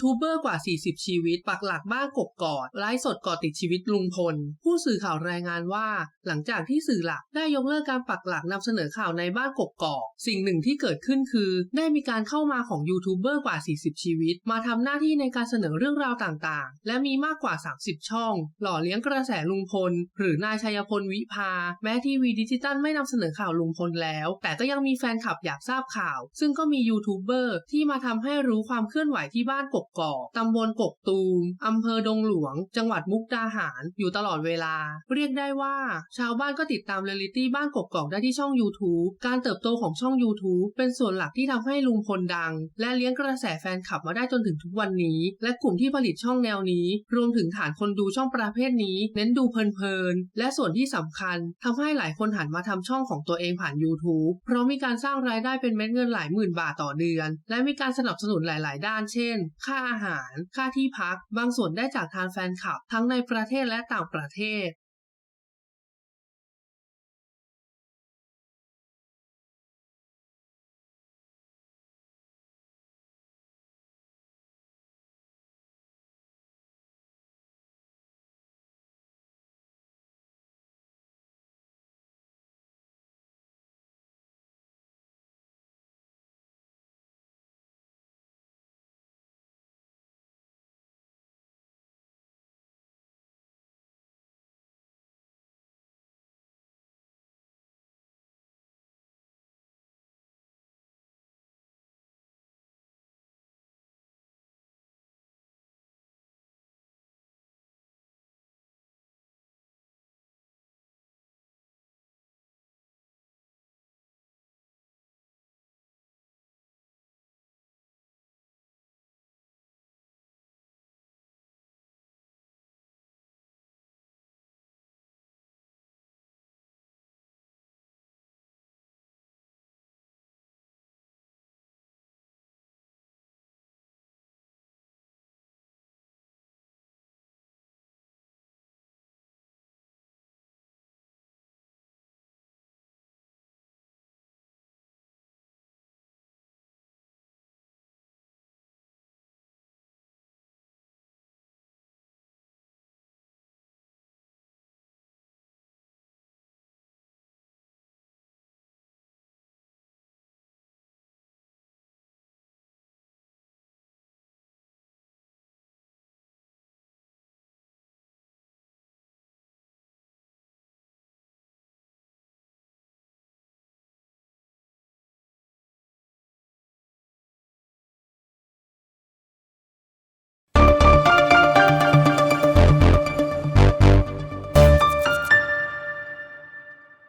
ทูบเบอร์กว่า 40 ชีวิต ปักหลักบ้านกกกอดไลฟ์สดก่อติดชีวิตลุงพล ผู้สื่อข่าวรายงานว่า หลังจากที่สื่อหลักได้ยกเลิกการปักหลักนำเสนอข่าวในบ้านกกกอกสิ่งหนึ่งที่เกิดขึ้นคือ ได้มีการเข้ามาของยูทูบเบอร์กว่า 40 ชีวิต มาทำหน้าที่ในการเสนอเรื่องราวต่างๆ และมีมากกว่า 30 ช่อง หล่อเลี้ยงกระแสลุงพล หรือนายชัยพลวิภา แม้ทีวีดิจิตอลไม่นำเสนอข่าวลุงพลแล้ว แต่ก็ยังมีแฟนคลับอยากทราบข่าว ซึ่งก็มียูทูบเบอร์ที่มาทำให้รู้ความเคลื่อนไหวที่บ้านกกกอกตำบลกกตูมอำเภอดงหลวง จังหวัดมุกดาหาร อยู่ตลอดเวลา เรียกได้ว่า ชาวบ้านก็ติดตามเรียลลิตี้บ้านกกกอกได้ที่ช่อง YouTube การเติบโตของช่อง YouTube เป็นส่วนหลักที่ทำให้ลุงพลดัง และเลี้ยงกระแสแฟนคลับมาได้จนถึงทุกวันนี้ และกลุ่มที่ผลิตช่องแนวนี้ รวมถึงฐานคนดูช่องประเภทนี้ เน้นดูเพลินๆและส่วนที่สำคัญทำให้หลายคนหันมาทำช่องของตัวเองผ่าน YouTube เพราะมีการสร้างรายได้เป็นเม็ดเงินหลายหมื่นบาทต่อเดือน และมีการสนับสนุนหลาย ๆ ด้านเช่น ค่า่าอาหาร ค่าที่พัก บางส่วนได้จากทางแฟนคลับ ทั้งในประเทศและต่างประเทศ